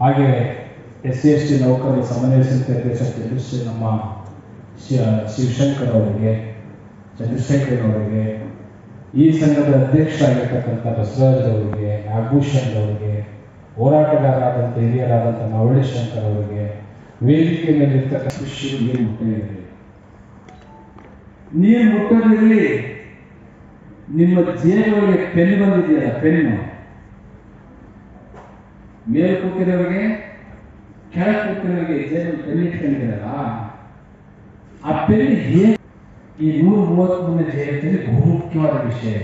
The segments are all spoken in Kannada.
ಹಾಗೆ ಎಸ್ ಸಿ ಎಸ್ ಟಿ ನೌಕರರ ಸಮನ್ವಯ ಸಮಿತಿ ಅಧ್ಯಕ್ಷ ಚಂದ್ರಶೇಖರ್, ನಮ್ಮ ಶಿವಶಂಕರ್ ಅವರಿಗೆ, ಚಂದ್ರಶೇಖರ್ ಅವರಿಗೆ, ಈ ಸಂಘದ ಅಧ್ಯಕ್ಷರಾಗಿರ್ತಕ್ಕಂಥ ಬಸವರಾಜ್ ಅವರಿಗೆ, ನಾಗಭೂಷಣ್ ಅವರಿಗೆ, ಹೋರಾಟಗಾರರಾದಂಥ ಹಿರಿಯರಾದಂಥ ನವಳಿ ಶಂಕರ್ ಅವರಿಗೆ ವೇದಿಕೆ ಮೇಲಿರ್ತಕ್ಕಂಥ ಖುಷಿ ನೀರು ಮುಟ್ಟಿರಲಿ ನೀರು ನಿಮ್ಮ ಜೇಬುಗಳಿಗೆ ಪೆನ್ ಬಂದಿದೆಯಲ್ಲ, ಪೆನ್ನು? ಮೇಲೆ ಕೂತಿರೋರಿಗೆ, ಕೆಳಗೆ ಕೂತಿರೋರಿಗೆ ಜೇನು ಪೆನ್ ಇಟ್ಕೊಂಡಿರಲ್ಲ ಆ ಪೆನ್ ಹೇಗೆ? ಈ ನೂರ ಮೂವತ್ಮೂರನೇ ಜಯಂತಿಯಲ್ಲಿ ಬಹುಮುಖ್ಯವಾದ ವಿಷಯ.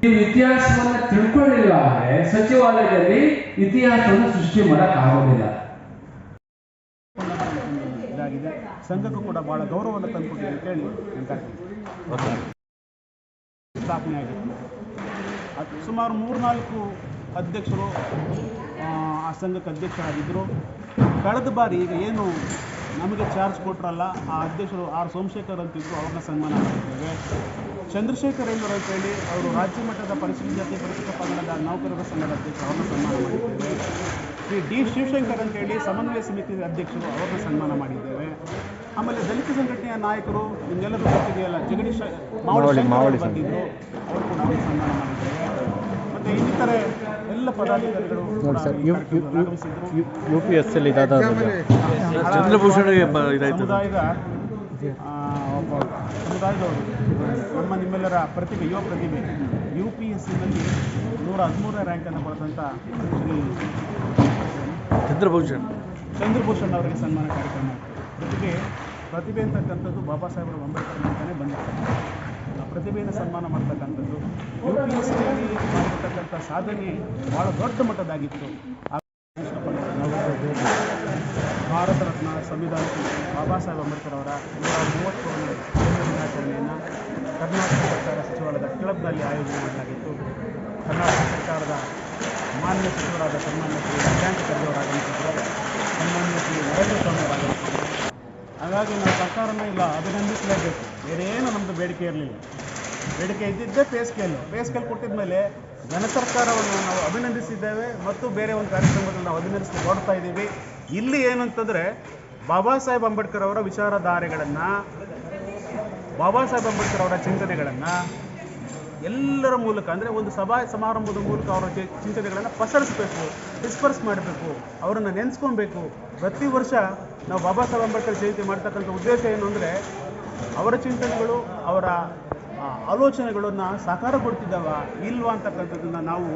ನೀವು ಇತಿಹಾಸವನ್ನ ತಿಳ್ಕೊಳ್ಳಿಲ್ಲ ಅಂದ್ರೆ ಸಚಿವಾಲಯದಲ್ಲಿ ಇತಿಹಾಸವನ್ನು ಸೃಷ್ಟಿ ಮಾಡಕ್ ಆಗೋದಿಲ್ಲ. ಸಂಘಕ್ಕೂ ಕೂಡ ಬಹಳ ಗೌರವವನ್ನು ತಂದುಕೊಟ್ಟಿದೆ ಅಂತ ಹೇಳಿ ಅಂತ ಸ್ಥಾಪನೆ ಆಗಿತ್ತು ಅದು ಸುಮಾರು ಮೂರ್ನಾಲ್ಕು ಅಧ್ಯಕ್ಷರು ಆ, ಸಂಘಕ್ಕೆ ಅಧ್ಯಕ್ಷರಾಗಿದ್ದರು. ಕಳೆದ ಬಾರಿ ಈಗ ಏನು ನಮಗೆ ಚಾರ್ಜ್ ಕೊಟ್ಟರಲ್ಲ ಆ ಅಧ್ಯಕ್ಷರು ಆರ್ ಸೋಮಶೇಖರ್ ಅಂತಿದ್ರು ಅವ್ರನ್ನ ಸನ್ಮಾನ ಮಾಡಿದ್ದೇವೆ ಚಂದ್ರಶೇಖರ್ ಎಂದರು ಅಂತೇಳಿ ಅವರು ರಾಜ್ಯ ಮಟ್ಟದ ಪರಿಶಿಷ್ಟ ಜಾತಿ ಪರಿಶಿಷ್ಟ ಪಂಗಡದ ನೌಕರರ ಸಂಘದ ಅಧ್ಯಕ್ಷರು ಅವ್ರನ್ನ ಸನ್ಮಾನ ಮಾಡಿದ್ದೇವೆ. ಶ್ರೀ ಡಿ ಶಿವಶಂಕರ್ ಅಂತೇಳಿ ಸಮನ್ವಯ ಸಮಿತಿ ಅಧ್ಯಕ್ಷರು ಅವ್ರನ್ನ ಸನ್ಮಾನ ಮಾಡಿದ್ದೇವೆ. ಆಮೇಲೆ ದಲಿತ ಸಂಘಟನೆಯ ನಾಯಕರು ನಿಮ್ಗೆಲ್ಲರೂ ಗೊತ್ತಿದೆಯಲ್ಲ ಜಗದೀಶ್ ಮಾವಳಿ ಮಾವಳಿ ಬಂದಿದ್ರು ಅವರು ಕೂಡ ಅವ್ರನ್ನ ಸನ್ಮಾನ ಮಾಡಿದ್ದೇವೆ. ಮತ್ತೆ ಇನ್ನಿತರೆ ಎಲ್ಲ ಪದಾಧಿಕಾರಿಗಳು ಕೂಡ sir U P S L ಇದಾದ ಚಂದ್ರಭೂಷಣಿಗೆ ಸಮುದಾಯದ ಆ, ಒಬ್ಬ ಸಮುದಾಯದವರು ನಮ್ಮ ನಿಮ್ಮೆಲ್ಲರ ಪ್ರತಿಭೆ ಯುವ ಪ್ರತಿಭೆ ಯು ಪಿ ಎಸ್ ಸಿನಲ್ಲಿ ನೂರ ಹದಿಮೂರನೇ ರ್ಯಾಂಕನ್ನು ಪಡೆದಂಥ ಶ್ರೀ ಚಂದ್ರಭೂಷಣ್. ಚಂದ್ರಭೂಷಣ್ ಅವರಿಗೆ ಸನ್ಮಾನ ಕಾರ್ಯಕ್ರಮ. ಪ್ರತಿಭೆ ಪ್ರತಿಭೆ ಅಂತಕ್ಕಂಥದ್ದು ಬಾಬಾ ಸಾಹೇಬರ ಅಂಬೇಡ್ಕರ್ ಅಂತಾನೆ ಆ ಪ್ರತಿಭೆಯನ್ನು ಸನ್ಮಾನ ಮಾಡ್ತಕ್ಕಂಥದ್ದು ಯು ಪಿ ಎಸ್ ಮಾಡಿರ್ತಕ್ಕಂಥ ಸಾಧನೆ ಭಾಳ ದೊಡ್ಡ ಮಟ್ಟದಾಗಿತ್ತು. ಭಾರತ ರತ್ನ ಸಂವಿಧಾನ ಬಾಬಾ ಸಾಹೇಬ್ ಅಂಬೇಡ್ಕರ್ ಅವರ ನೂರ ಮೂವತ್ತೊಂದು ದಿನಾಚರಣೆಯನ್ನು ಕರ್ನಾಟಕ ಸರ್ಕಾರ ಸಚಿವಾಲಯದ ಕ್ಲಬ್ನಲ್ಲಿ ಆಯೋಜನೆ ಮಾಡಲಾಗಿತ್ತು. ಕರ್ನಾಟಕ ಸರ್ಕಾರದ ಮಾನ್ಯ ಸಚಿವರಾದ ಸನ್ಮಾನ್ಯ ಶ್ರೀ ಪ್ರಿಯಾಂಕ ಖರ್ಗೆ ಅವರು ಆಗಮಿಸಿದ್ರು ಸನ್ಮಾನ್ಯ ಶ್ರೀ ನರೇಂದ್ರ ಸ್ವಾಮಿ ಹಾಗಾಗಿ ನಾವು ಸರ್ಕಾರನ ಇಲ್ಲ ಅಭಿನಂದಿಸಲೇಬೇಕು ಬೇರೇನು ನಮ್ಮದು ಬೇಡಿಕೆ ಇರಲಿಲ್ಲ. ಬೇಡಿಕೆ ಇದ್ದಿದ್ದೇ ಪೇ ಸ್ಕೇಲ್ ಕೊಟ್ಟಿದ ಮೇಲೆ ಜನ ಸರ್ಕಾರವನ್ನು ನಾವು ಅಭಿನಂದಿಸಿದ್ದೇವೆ ಮತ್ತು ಬೇರೆ ಒಂದು ಕಾರ್ಯಕ್ರಮದಲ್ಲಿ ನಾವು ಅಭಿನಂದಿಸಿ ನೋಡ್ತಾ ಇದ್ದೀವಿ. ಇಲ್ಲಿ ಏನಂತಂದರೆ, ಬಾಬಾ ಸಾಹೇಬ್ ಅಂಬೇಡ್ಕರ್ ಅವರ ವಿಚಾರಧಾರೆಗಳನ್ನು, ಬಾಬಾ ಸಾಹೇಬ್ ಅಂಬೇಡ್ಕರ್ ಅವರ ಚಿಂತನೆಗಳನ್ನು ಎಲ್ಲರ ಮೂಲಕ, ಅಂದರೆ ಒಂದು ಸಭಾ ಸಮಾರಂಭದ ಮೂಲಕ ಅವರ ಚಿಂತನೆಗಳನ್ನು ಪಸರಿಸಬೇಕು ಡಿಸ್ಪರ್ಸ್ ಮಾಡಬೇಕು, ಅವರನ್ನು ನೆನೆಸ್ಕೊಬೇಕು. ಪ್ರತಿ ವರ್ಷ ನಾವು ಬಾಬಾ ಸಾಹೇಬ್ ಅಂಬೇಡ್ಕರ್ ಜಯಂತಿ ಮಾಡ್ತಕ್ಕಂಥ ಉದ್ದೇಶ ಏನು ಅಂದರೆ, ಅವರ ಚಿಂತನೆಗಳು, ಅವರ ಆಲೋಚನೆಗಳನ್ನು ಸಾಕಾರಗೊಳ್ತಿದ್ದಾವ ಇಲ್ವಾ ಅಂತಕ್ಕಂಥದ್ದನ್ನು ನಾವು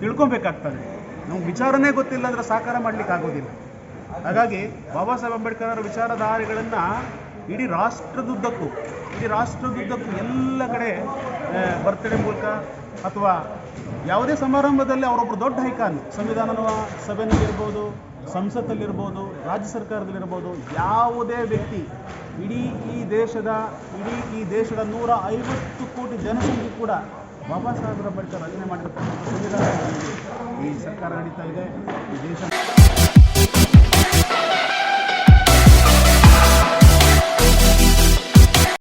ತಿಳ್ಕೊಬೇಕಾಗ್ತದೆ. ನಮ್ಗೆ ವಿಚಾರನೇ ಗೊತ್ತಿಲ್ಲ ಅಂದರೆ ಸಾಕಾರ ಮಾಡಲಿಕ್ಕೆ ಆಗೋದಿಲ್ಲ ಹಾಗಾಗಿ ಬಾಬಾ ಸಾಹೇಬ್ ಅಂಬೇಡ್ಕರ್ ಅವರ ವಿಚಾರಧಾರೆಗಳನ್ನು ಇಡೀ ರಾಷ್ಟ್ರದುದ್ದಕ್ಕೂ ಇಡೀ ರಾಷ್ಟ್ರದುದ್ದಕ್ಕೂ ಎಲ್ಲ ಕಡೆ ಬರ್ತಡೇ ಮೂಲಕ ಅಥವಾ ಯಾವುದೇ ಸಮಾರಂಭದಲ್ಲಿ ಅವರೊಬ್ಬರು ದೊಡ್ಡ ಹೈಕಾನ್ ಸಂವಿಧಾನ ಸಭೆಯಲ್ಲಿರ್ಬೋದು, ಸಂಸತ್ತಲ್ಲಿರ್ಬೋದು, ರಾಜ್ಯ ಸರ್ಕಾರದಲ್ಲಿರ್ಬೋದು, ಯಾವುದೇ ವ್ಯಕ್ತಿ ಇಡೀ ಈ ದೇಶದ, ಇಡೀ ಈ ದೇಶದ ನೂರ ಐವತ್ತು ಕೋಟಿ ಜನಸಂಖ್ಯೆ ಕೂಡ ಬಾಬಾ ಸಾಹೇಬರ ಬಳಿಕ ರಚನೆ ಮಾಡಿರ್ತಕ್ಕಂಥ ಸಂವಿಧಾನ ಈ ಸರ್ಕಾರ ನಡೀತಾ ಇದೆ, ಈ ದೇಶ